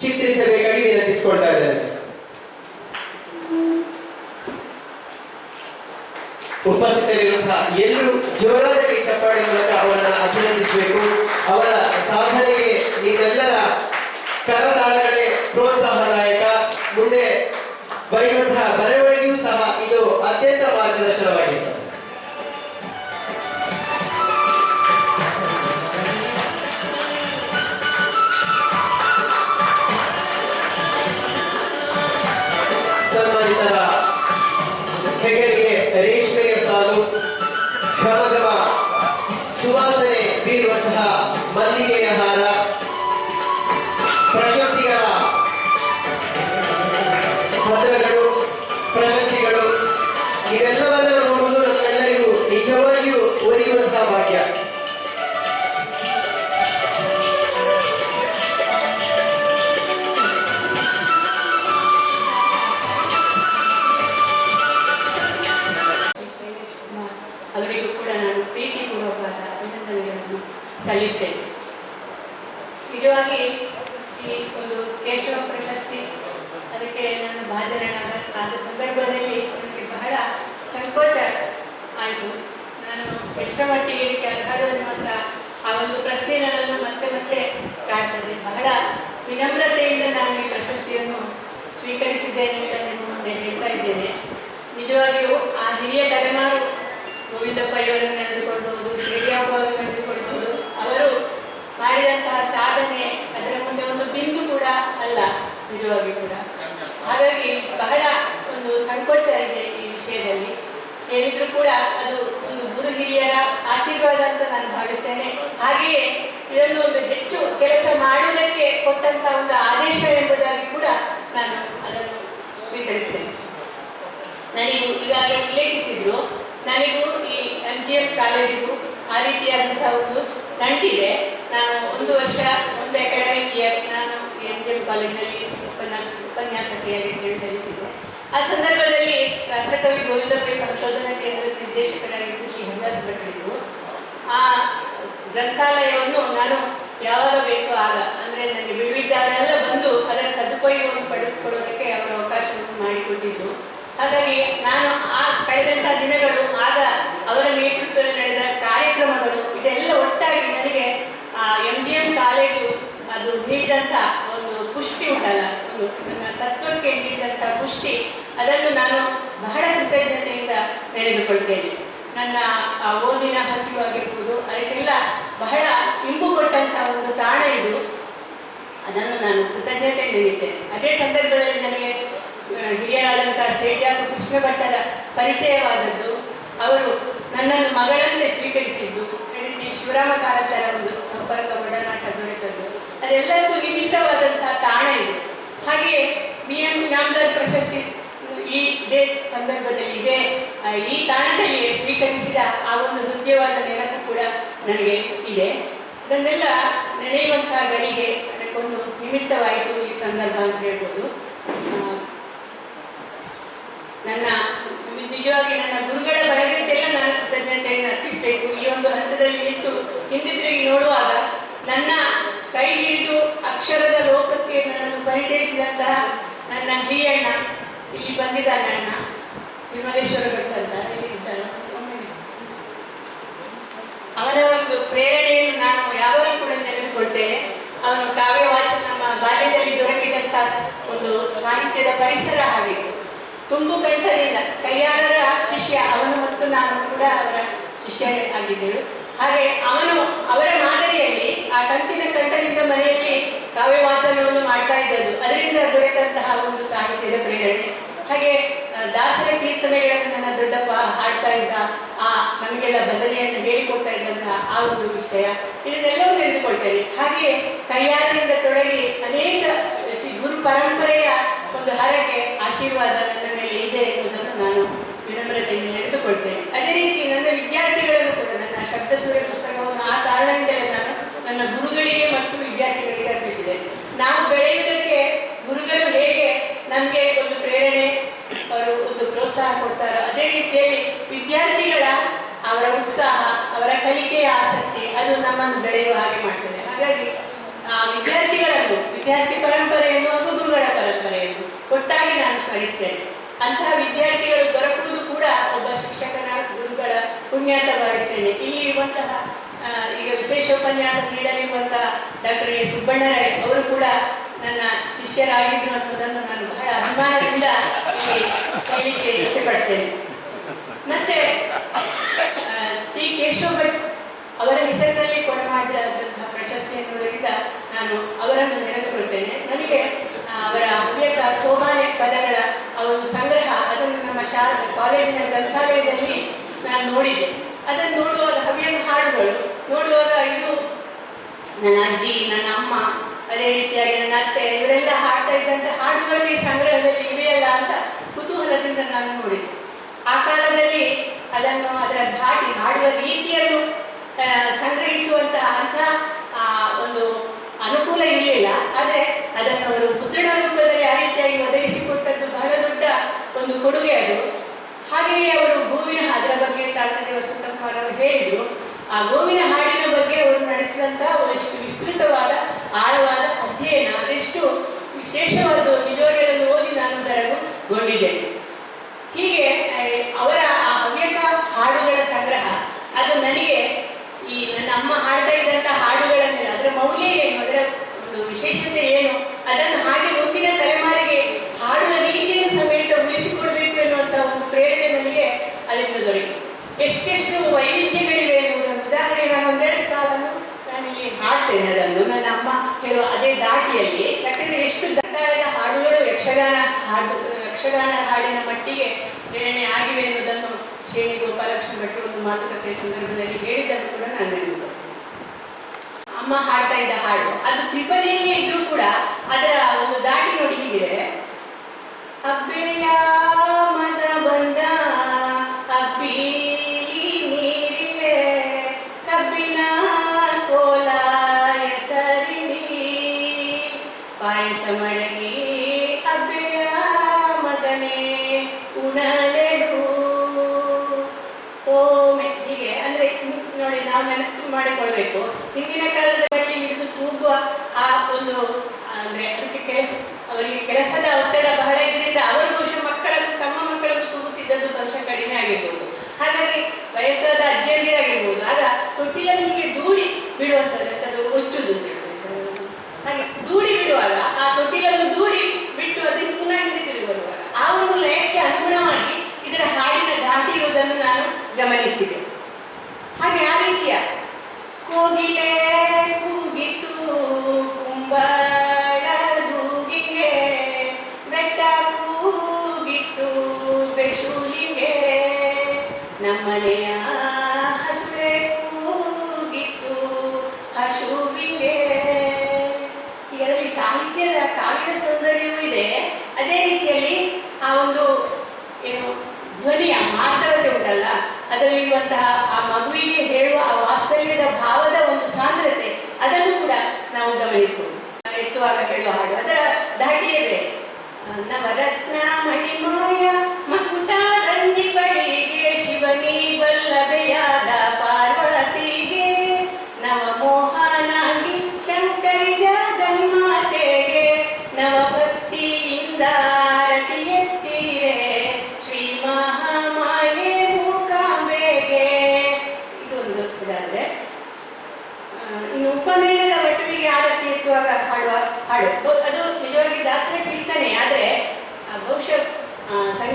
ಚಿತ್ರಿಸಬೇಕಾಗಿ ವಿನಂತಿಸಿಕೊಳ್ತಾ ಇದ್ದಾರೆ ಸರ್ ಉಪಸ್ಥಿತರಿರುವಂತಹ ಎಲ್ಲರೂ ಜೋರಾದ ಕೈ ಚಪ್ಪಾಳೆ ಮೂಲಕ ಅವರನ್ನ ಅಭಿನಂದಿಸಬೇಕು. ಅವರ ಸಾಧನೆಗೆ ನೀವೆಲ್ಲರ ಕರದಾಳಗಳೇ ಪ್ರೋತ್ಸಾಹದಾಯಕ. ಮುಂದೆ ಬರೆಯುವಂತಹ ಬರವಣಿಗೆಯೂ ಸಹ ಇದು ಅತ್ಯಂತ ಮಾರ್ಗದರ್ಶನವಾಗಿರ್ತದೆ ಸಲ್ಲಿಸ್ತೇನೆ ನಿಜವಾಗಿ ಈ ಒಂದು ಕೇಶವ ಪ್ರಶಸ್ತಿ, ಅದಕ್ಕೆ ನಾನು ಭಾಜನನಾದ ಸಂದರ್ಭದಲ್ಲಿ ನನಗೆ ಬಹಳ ಸಂಕೋಚ ಆಯಿತು. ನಾನು ಎಷ್ಟರ ಮಟ್ಟಿಗೆ ಅರ್ಹರು ಅನ್ನುವಂಥ ಆ ಒಂದು ಪ್ರಶ್ನೆ ನನ್ನನ್ನು ಮತ್ತೆ ಮತ್ತೆ ಕಾಡ್ತದೆ. ಬಹಳ ವಿನಮ್ರತೆಯಿಂದ ನಾನು ಈ ಪ್ರಶಸ್ತಿಯನ್ನು ಸ್ವೀಕರಿಸಿದ್ದೇನೆ ಅಂತ ಮುಂದೆ ಹೇಳ್ತಾ ಇದ್ದೇನೆ. ನಿಜವಾಗಿಯೂ ಆ ಹಿರಿಯ ತಲೆಮಾರು ಗೋವಿಂದಪ್ಪ ಇವರನ್ನು ನಡೆದುಕೊಳ್ಬಹುದು ಶ್ರೀರಾಮ್ ಅವರನ್ನು ನಡೆದುಕೊಳ್ಬಹುದು ಅವರು ಮಾಡಿದಂತಹ ಸಾಧನೆ ಅದರ ಮುಂದೆ ಒಂದು ಬಿಂದು ಕೂಡ ಅಲ್ಲ ನಿಜವಾಗಿ ಕೂಡ. ಹಾಗಾಗಿ ಬಹಳ ಒಂದು ಸಂಕೋಚ ಇದೆ ಈ ವಿಷಯದಲ್ಲಿ. ಏನಿದ್ರು ಕೂಡ ಅದು ಒಂದು ಗುರು ಹಿರಿಯರ ಆಶೀರ್ವಾದ ಅಂತ ನಾನು ಭಾವಿಸ್ತೇನೆ. ಹಾಗೆಯೇ ಇದನ್ನು ಒಂದು ಹೆಚ್ಚು ಕೆಲಸ ಮಾಡುವುದಕ್ಕೆ ಕೊಟ್ಟಂತ ಒಂದು ಆದೇಶ ಎಂಬುದಾಗಿ ಕೂಡ ನಾನು ಅದನ್ನು ಸ್ವೀಕರಿಸ್ತೇನೆ. ನನಗೂ ಈಗಾಗಲೇ ಉಲ್ಲೇಖಿಸಿದ್ರು, ನನಗೂ ಈ ಎಂ ಜಿ ಎಂ ಕಾಲೇಜಿಗೂ ಆ ರೀತಿಯಾದಂತಹ ಒಂದು ನಂಟಿದೆ. ನಾನು ಒಂದು ವರ್ಷ ಒಂದು ಅಕಾಡೆಮಿಕ್ ಇಯರ್ ಕಾಲೇಜಿನಲ್ಲಿ ಉಪನ್ಯಾಸ ಉಪನ್ಯಾಸಕಿಯಾಗಿ ಸೇವೆ ಸಲ್ಲಿಸಿದ್ದೆ ಆ ಸಂದರ್ಭದಲ್ಲಿ ರಾಷ್ಟ್ರಕವಿ ಗೋವಿಂದಪ್ಪ ಸಂಶೋಧನಾ ಕೇಂದ್ರದ ನಿರ್ದೇಶಕರಾಗಿ ಕೃಷಿ ಹರಿದಾಸ್ ಆ ಗ್ರಂಥಾಲಯವನ್ನು ನಾನು ಯಾವಾಗ ಬೇಕು ಆಗ, ಅಂದ್ರೆ ನನಗೆ ವಿವಿಧ ಬಂದು ಅದರ ಸದುಪಯೋಗವನ್ನು ಪಡೆದುಕೊಳ್ಳೋದಕ್ಕೆ ಅವರು ಅವಕಾಶವನ್ನು ಮಾಡಿಕೊಟ್ಟಿದ್ರು ಹಾಗಾಗಿ ನಾನು ಆ ಕಳೆದಂತಹ ದಿನಗಳು ಆಗ ಅವರ ನೇತೃತ್ವದಲ್ಲಿ ನಡೆದ ಕಾರ್ಯಕ್ರಮಗಳು ಇದೆಲ್ಲ ಒಟ್ಟಾಗಿ ನನಗೆ ಆ ಎಂ ಜಿ ಎಂ ಕಾಲೇಜು ಅದು ನೀಡಿದಂಥ ಒಂದು ಪುಷ್ಟಿ ಉಂಟಲ್ಲ ಒಂದು ನನ್ನ ಸತ್ವಕ್ಕೆ ನೀಡಿದಂಥ ಪುಷ್ಟಿ ಅದನ್ನು ನಾನು ಬಹಳ ಕೃತಜ್ಞತೆಯಿಂದ ನೆನೆದುಕೊಳ್ತೇನೆ ನನ್ನ ಆ ಹಸಿವಾಗಿರ್ಬೋದು ಅದಕ್ಕೆಲ್ಲ ಬಹಳ ಇಂಪು ಕೊಟ್ಟಂತಹ ಒಂದು ತಾಣ ಇದು. ಅದನ್ನು ನಾನು ಕೃತಜ್ಞತೆ ನೀಡಿದ್ದೇನೆ ಅದೇ ಸಂದರ್ಭದಲ್ಲಿ ನನಗೆ ಹಿರಿಯರಾದಂತಹ ಶ್ರೀಡ್ಯಾಪು ಕೃಷ್ಣ ಭಟ್ಟರ ಪರಿಚಯವಾದದ್ದು. ಅವರು ನನ್ನನ್ನು ಮಗಳಂತೆ ಸ್ವೀಕರಿಸಿದ್ದು. ಈ ಶಿವರಾಮ ಕಾರಂತರ ಒಂದು ಸಂಪರ್ಕ ಒಡನಾಟ ದೊರೆತದ್ದು. ಅದೆಲ್ಲರಿಗೂ ನಿಮಿತ್ತವಾದಂತಹ ತಾಣ ಇದು ಹಾಗೆಯೇ ಬಿ ಎಂ ನಾಮದಾರ್ ಪ್ರಶಸ್ತಿ ಈ ಇದೇ ಸಂದರ್ಭದಲ್ಲಿ ಇದೇ ಆ, ಈ ತಾಣದಲ್ಲಿ ಸ್ವೀಕರಿಸಿದ ಆ ಒಂದು ಹೃದಯವಾದ ನೆನಪು ಕೂಡ ನನಗೆ ಇದೆ. ಅದನ್ನೆಲ್ಲ ನೆನೆಯುವಂತಹ ಗಳಿಗೆ ಅದಕ್ಕೊಂದು ನಿಮಿತ್ತವಾಯಿತು ಈ ಸಂದರ್ಭ ಅಂತ ಹೇಳ್ಬೋದು. ನನ್ನ ನಿಜವಾಗಿ ನನ್ನ ಗುರುಗಳ ಬರಗಟ್ಟೆಲ್ಲ ನಾನು ಕೃತಜ್ಞತೆಯನ್ನು ಅರ್ಪಿಸಬೇಕು. ಈ ಒಂದು ಹಂತದಲ್ಲಿ ನಿಂತು ಹಿಂದಿದ್ರಿಗೆ ನೋಡುವಾಗ ನನ್ನ ಕೈ ಹಿಡಿದು ಅಕ್ಷರದ ಲೋಕಕ್ಕೆ ನನ್ನನ್ನು ಪರಿಚಯಿಸಿದಂತಹ ನನ್ನ ಹಿರಿಯಣ್ಣ, ಇಲ್ಲಿ ಬಂದಿದ್ದಾನೆ ಅಣ್ಣ ವಿಮಲೇಶ್ವರ ಭಟ್ ಅಂತ. ಅವನ ಒಂದು ಪ್ರೇರಣೆಯನ್ನು ನಾನು ಯಾವಾಗಲೂ ಕೂಡ ನೆನೆದುಕೊಳ್ತೇನೆ ಅವನು ಕಾವ್ಯ ವಾಚ ನಮ್ಮ ಬಾಲ್ಯದಲ್ಲಿ ದೊರಕಿದಂತ ಒಂದು ಸಾಹಿತ್ಯದ ಪರಿಸರ ಆಗಿತ್ತು ತುಂಬು ಕಂಠದಿಂದ ಕೈಯಾರರ ಶಿಷ್ಯ ಅವನು ಮತ್ತು ನಾನು ಕೂಡ ಅವರ ಶಿಷ್ಯ ಆಗಿದ್ದೆವು. ಹಾಗೆ ಅವನು ಅವರ ಮಾದರಿಯಲ್ಲಿ ಆ ಕಂಚಿನ ಕಂಠದಿಂದ ಮನೆಯಲ್ಲಿ ಕಾವ್ಯ ವಾಚನವನ್ನು ಮಾಡ್ತಾ ಇದ್ದದ್ದು. ಅದರಿಂದ ದೊರೆತಂತಹ ಒಂದು ಸಾಹಿತ್ಯದ ಪ್ರೇರಣೆ. ಹಾಗೆ ದಾಸರ ಕೀರ್ತನೆಗಳನ್ನು ನನ್ನ ದೊಡ್ಡಪ್ಪ ಹಾಡ್ತಾ ಇದ್ದ ಆ ನಮಗೆಲ್ಲ ಬದಲಿಯನ್ನು ಹೇಳಿಕೊಡ್ತಾ ಆ ಒಂದು ವಿಷಯ. ಇದನ್ನೆಲ್ಲವೂ ತಿಳಿದುಕೊಳ್ತೇವೆ ಹಾಗೆ ಕೈಯಾರದಿಂದ ತೊಡಗಿ ಅನೇಕ ಗುರು ಪರಂಪರೆಯ ಒಂದು ಹರಕೆ ಆಶೀರ್ವಾದ ನನ್ನ ಮೇಲೆ ಇದೆ ಎಂಬುದನ್ನು ನಾನು ವಿನಮ್ರತೆಯನ್ನು ನಡೆದುಕೊಳ್ತೇನೆ ಅದೇ ರೀತಿ ನನ್ನ ವಿದ್ಯಾರ್ಥಿಗಳನ್ನು ಕೂಡ ನನ್ನ ಶಬ್ದ ಸೂರ್ಯ ಪುಸ್ತಕವನ್ನು ಆ ಕಾರಣದಿಂದಲೇ ನಾನು ನನ್ನ ಗುರುಗಳಿಗೆ ಮತ್ತು ವಿದ್ಯಾರ್ಥಿಗಳಿಗೆ ಅರ್ಪಿಸಿದೆ ನಾವು ಬೆಳೆಯುವುದಕ್ಕೆ ಗುರುಗಳು ಹೇಗೆ ನಮಗೆ ಒಂದು ಪ್ರೇರಣೆ, ಅವರು ಒಂದು ಪ್ರೋತ್ಸಾಹ ಕೊಡ್ತಾರೋ, ಅದೇ ರೀತಿಯಲ್ಲಿ ವಿದ್ಯಾರ್ಥಿಗಳ ಅವರ ಉತ್ಸಾಹ ಅವರ ಕಲಿಕೆಯ ಆಸಕ್ತಿ ಅದು ನಮ್ಮನ್ನು ಬೆಳೆಯುವ ಹಾಗೆ ಮಾಡ್ತದೆ. ಹಾಗಾಗಿ, ಆ, ವಿದ್ಯಾರ್ಥಿಗಳನ್ನು, ವಿದ್ಯಾರ್ಥಿ ಪರಂಪರೆಯನ್ನು ಗುರುಗಳ ಪರಂಪರೆಯನ್ನು ಒಟ್ಟಾಗಿ ನಾನು ಕಲಿಸ್ತೇನೆ ಅಂತಹ ವಿದ್ಯಾರ್ಥಿಗಳು ದೊರಕುವುದು ಕೂಡ ಒಬ್ಬ ಶಿಕ್ಷಕನ ಗುರುಗಳ ಪುಣ್ಯ ಅಂತ ಭಾವಿಸ್ತೇನೆ. ಇಲ್ಲಿ ಇರುವಂತಹ ಈಗ ವಿಶೇಷ ಉಪನ್ಯಾಸ ನೀಡಲಿರುವಂತಹ ಡಾಕ್ಟರ್ ಎ. ಸುಬ್ಬಣ್ಣರೇ, ಅವರು ಕೂಡ ನನ್ನ ಶಿಷ್ಯರಾಗಿದ್ರು ಅನ್ನೋದನ್ನು ನಾನು ಬಹಳ ಅಭಿಮಾನದಿಂದ ಹೇಳಲಿಕ್ಕೆ ಇಷ್ಟಪಡ್ತೇನೆ ಮತ್ತೆ ಕೇಶವ ಭಟ್ ಅವರ ಹೆಸರಿನಲ್ಲಿ ಕೊಡಮಾಡಿದಂತಹ ಪ್ರಶಸ್ತಿ ಎನ್ನುವುದರಿಂದ ನಾನು ಅವರನ್ನು ನೆನೆದುಕೊಳ್ತೇನೆ ನನಗೆ ಅವರ ಹವ್ಯಕ ಸೋಮಾನ್ಯ ಪದಗಳ ಅವರು ಸಂಗ್ರಹ, ಅದನ್ನು ನಮ್ಮ ಶಾಲೆ, ಕಾಲೇಜಿನ ಗ್ರಂಥಾಲಯದಲ್ಲಿ ನಾನು ನೋಡಿದೆ. ಅದನ್ನು ನೋಡುವಾಗ ಹವ್ಯಕ ಹಾಡುಗಳು, ನೋಡುವಾಗ ಇದು ನನ್ನ ಅಜ್ಜಿ, ನನ್ನ ಅಮ್ಮ, ಅದೇ ರೀತಿಯಾಗಿ ನನ್ನ ಅತ್ತೆ, ಇವರೆಲ್ಲ ಹಾಡ್ತಾ ಇದ್ದಂಥ ಹಾಡುಗಳು ಈ ಸಂಗ್ರಹದಲ್ಲಿ ಇವೆಯಲ್ಲ ಅಂತ ಕುತೂಹಲದಿಂದ ನಾನು ನೋಡಿದೆ ಆ ಕಾಲದಲ್ಲಿ ಅದನ್ನು ಅದರ ರೀತಿಯನ್ನು ಸಂಗ್ರಹಿಸುವಂತಹ ಅಂತ ಆ, ಒಂದು ಅನುಕೂಲ ಇರಲಿಲ್ಲ. ಆದರೆ ಅದನ್ನು ಅವರು ಮುದ್ರಣ ರೂಪದಲ್ಲಿ ಆ ರೀತಿಯಾಗಿ ಒದಗಿಸಿಕೊಟ್ಟದ್ದು ಬಹಳ ದೊಡ್ಡ ಒಂದು ಕೊಡುಗೆ ಅದು. ಹಾಗೆಯೇ ಅವರು ಗೋವಿನ ಅದರ ಬಗ್ಗೆ ತಾಳ್ತದೆ ವಸಂತಕುಮಾರ್ ಅವರು ಹೇಳಿದ್ರು. ಆ ಗೋವಿನ ಹಾಡಿನ ಬಗ್ಗೆ ಅವರು ನಡೆಸಿದಂತಹ ಒಂದಿಷ್ಟು ವಿಸ್ತೃತವಾದ ಆಳವಾದ ಅಧ್ಯಯನ ಅದೆಷ್ಟು ವಿಶೇಷವಾದ ನಿಜವಾಗಿರಲು ಓದಿ ನಾನು ಸರಗುಗೊಂಡಿದ್ದೇನೆ ಹೀಗೆ ಆ, ಅವರ ಆ ಹವ್ಯಕ ಹಾಡುಗಳ ಸಂಗ್ರಹ ಅದು ನನಗೆ ಈ ನನ್ನ ಅಮ್ಮ ಹಾಡ್ತಾ ಇದ್ದಂತ ಹಾಡುಗಳನ್ನು ಅದರ ಮೌಲ್ಯ ಏನು ಅದರ ಒಂದು ವಿಶೇಷತೆ ಏನು ಅದನ್ನು ಹಾಗೆ ಮುಂದಿನ ತಲೆಮಾರಿಗೆ ಹಾಡುವ ರೀತಿಯನ್ನು ಸಮೇತ ಉಳಿಸಿಕೊಡ್ಬೇಕು ಎನ್ನುವಂತ ಒಂದು ಪ್ರೇರಣೆ ನನಗೆ ಅದರಿಂದ ದೊರೆಯಿತು ಎಷ್ಟೆಷ್ಟು ವೈವಿಧ್ಯಗಳಿವೆ ಎನ್ನುವುದನ್ನು ಉದಾಹರಣೆ ನಾನು ಒಂದೆರಡು ಸಾಲನ್ನು ನಾನು ಇಲ್ಲಿ ಹಾಡ್ತೇನೆ ಅದನ್ನು ನನ್ನ ಅಮ್ಮ ಹೇಳುವ ಅದೇ ದಾಟಿಯಲ್ಲಿ ಯಾಕಂದ್ರೆ ಎಷ್ಟು ದಂಡಾಯದ ಹಾಡುಗಳು ಯಕ್ಷಗಾನ ಹಾಡು ಯಕ್ಷಗಾನ ಹಾಡಿನ ಮಟ್ಟಿಗೆ ಪ್ರೇರಣೆ ಆಗಿವೆ ಎನ್ನುವುದನ್ನು ಗೋಪಾಲಕೃಷ್ಣ ಭಟ್ರು ಒಂದು ಮಾತುಕತೆ ಸಂದರ್ಭದಲ್ಲಿ ಹೇಳಿದ್ದನ್ನು ಕೂಡ ನಾನು ನೆನಪು ಅಮ್ಮ ಹಾಡ್ತಾ ಇದ್ದ ಹಾಡು, ಅದು ತ್ರಿಪದಿಯಲ್ಲೇ ಇದ್ರೂ ಕೂಡ ಅದರ ಒಂದು ದಾಟಿ ನೋಡಿ ಹೀಗಿದೆ. ಅಬ್ಬೆಯ ಮದ ಬಂದ ಅಬ್ಬಿ ಪಾಯಸ ಮಡಗಿ ಮಾಡಿಕೊಳ್ಬೇಕು ಹಿಂದಿನ ಕಾಲದಲ್ಲಿ ಅದರಲ್ಲಿರುವಂತಹ ಆ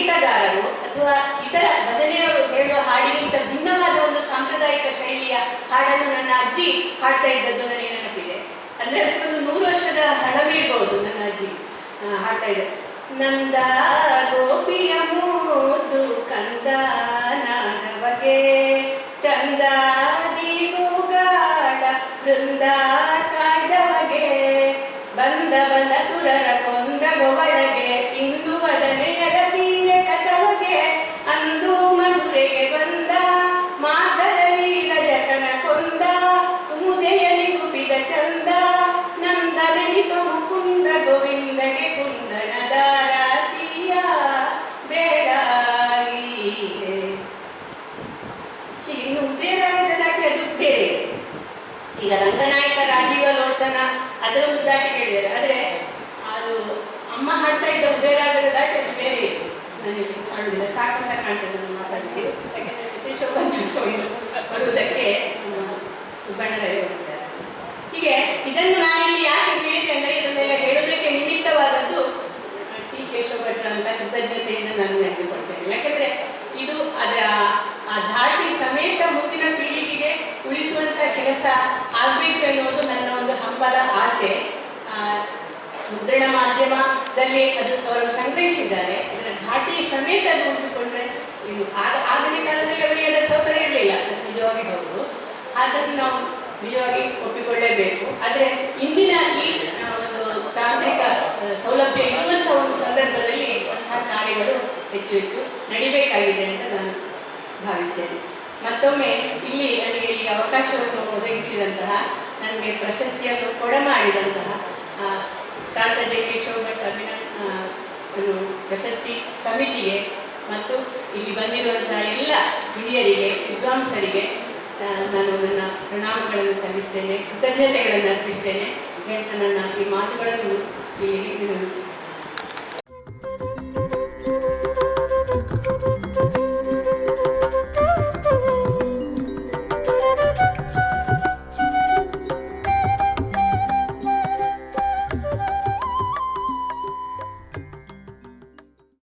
ಸಂಗೀತಗಾರರು ಅಥವಾ ಇತರ ಭಜನೆಯವರು ಹೇಳುವ ಹಾಡಿಗಿಂತ ಭಿನ್ನವಾದ ಒಂದು ಸಾಂಪ್ರದಾಯಿಕ ಶೈಲಿಯ ಹಾಡನ್ನು ನನ್ನ ಅಜ್ಜಿ ಹಾಡ್ತಾ ಇದ್ದದ್ದು ನನಗೆ ನೆನಪಿದೆ. ಅಂದ್ರೆ ಅದಕ್ಕೊಂದು ನೂರು ವರ್ಷದ ಹಣವಿರ್ಬೋದು ನನ್ನ ಅಜ್ಜಿ ಹಾಡ್ತಾ ಇದೆ ನಂದ ಗೋಪಿಯ ಮೂದು ಕಂದ ನಾಗವಗೆ ಚಂದ ಮೂಗಾಳ ಮುದ್ರಣ ಮಾಧ್ಯಮದಲ್ಲಿ ಅದು ಅವರು ಸಂಗ್ರಹಿಸಿದ್ದಾರೆ. ಅದರ ಘಾಟಿ ಸಮೇತ ನೋಡಿಕೊಂಡ್ರೆ ಇದು ಆಗ ಆಗಿನ ಕಾಲದಲ್ಲಿ ಅವರಿಗೆ ಅದರ ಸೌಕರ್ಯ ಇರಲಿಲ್ಲ. ನಿಜವಾಗಿ ಹೌದು. ಹಾಗಾಗಿ ನಾವು ನಿಜವಾಗಿ ಒಪ್ಪಿಕೊಳ್ಳೇಬೇಕು. ಆದರೆ ಇಂದಿನ ಈ ಒಂದು ತಾಂತ್ರಿಕ ಸೌಲಭ್ಯ ಇರುವಂತಹ ಒಂದು ಸಂದರ್ಭದಲ್ಲಿ ಅಂತಹ ಕಾರ್ಯಗಳು ಹೆಚ್ಚು ಹೆಚ್ಚು ನಡಿಬೇಕಾಗಿದೆ ಅಂತ ನಾನು ಭಾವಿಸ್ತೇನೆ. ಮತ್ತೊಮ್ಮೆ ಇಲ್ಲಿ ನನಗೆ ಈ ಅವಕಾಶವನ್ನು ಒದಗಿಸಿದಂತಹ, ನನಗೆ ಪ್ರಶಸ್ತಿಯನ್ನು ಕೊಡಮಾಡಿದಂತಹ ತಾಳ್ತಜೆ ಕೇಶವ ಒಂದು ಪ್ರಶಸ್ತಿ ಸಮಿತಿಗೆ ಮತ್ತು ಇಲ್ಲಿ ಬಂದಿರುವಂತಹ ಎಲ್ಲ ಹಿರಿಯರಿಗೆ ವಿದ್ವಾಂಸರಿಗೆ ನಾನು ನನ್ನ ಪ್ರಣಾಮಗಳನ್ನು ಸಲ್ಲಿಸ್ತೇನೆ ಕೃತಜ್ಞತೆಗಳನ್ನು ಅರ್ಪಿಸ್ತೇನೆ ಹೇಳ್ತಾ ನನ್ನ ಈ ಮಾತುಗಳನ್ನು ಇಲ್ಲಿ